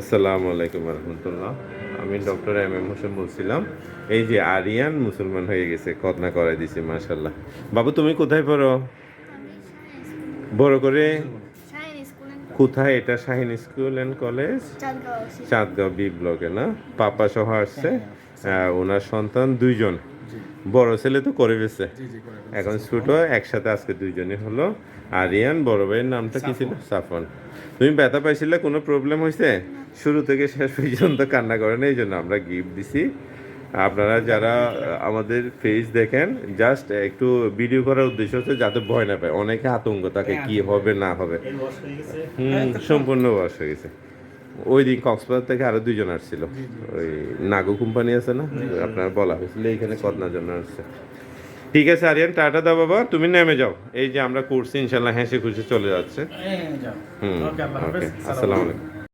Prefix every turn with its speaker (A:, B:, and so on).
A: আসসালামু আলাইকুম রহমতুল্লাহ। আমি ডক্টর এম এম হোসেন বলছিলাম। এই যে আরিয়ান মুসলমান হয়ে গেছে কদনা করাই দিছি মাশাল্লাহ বাবু তুমি কোথায় পড়ো? বড় করে? কোথায় এটা? Shaheen school and college?
B: Chandgaon
A: B ব্লকে না? পাপা সহ আসছে ওনার সন্তান দুইজন। বড় ছেলে তো করে গেছে এখন ছোট একসাথে আজকে দুইজনই হলো। আরিয়ান বড় ভাইয়ের নামটা কি ছিল? সাফন তুমি ব্যথা পাইছিলে? কোনো প্রবলেম হয়েছে শুরু থেকে শেষ পর্যন্ত কান্না করেন এই জন্য আমরা গিফট দিছি। আপনারা যারা আমাদের ফেস দেখেন জাস্ট একটু ভিডিও করার উদ্দেশ্য হচ্ছে যাতে ভয় না পায়। অনেকে আতঙ্ক তাকে কি হবে না হবে। হুম সম্পূর্ণ বয়স হয়ে গেছে। ওই দিন কক্সবাজার থেকে আরও দুইজন আসছিল। ওই নাগো কোম্পানি আছে না? আপনার বলা হয়েছিল এইখানে কদনার জন্য আসছে। ঠিক আছে আরিয়ান টাটা দা বাবা তুমি নেমে যাও। এই যে আমরা করছি ইনশাল্লাহ হেসে খুশি চলে যাচ্ছে।
C: হ্যাঁ
A: হুম
C: ওকে
A: আসসালামু আলাইকুম।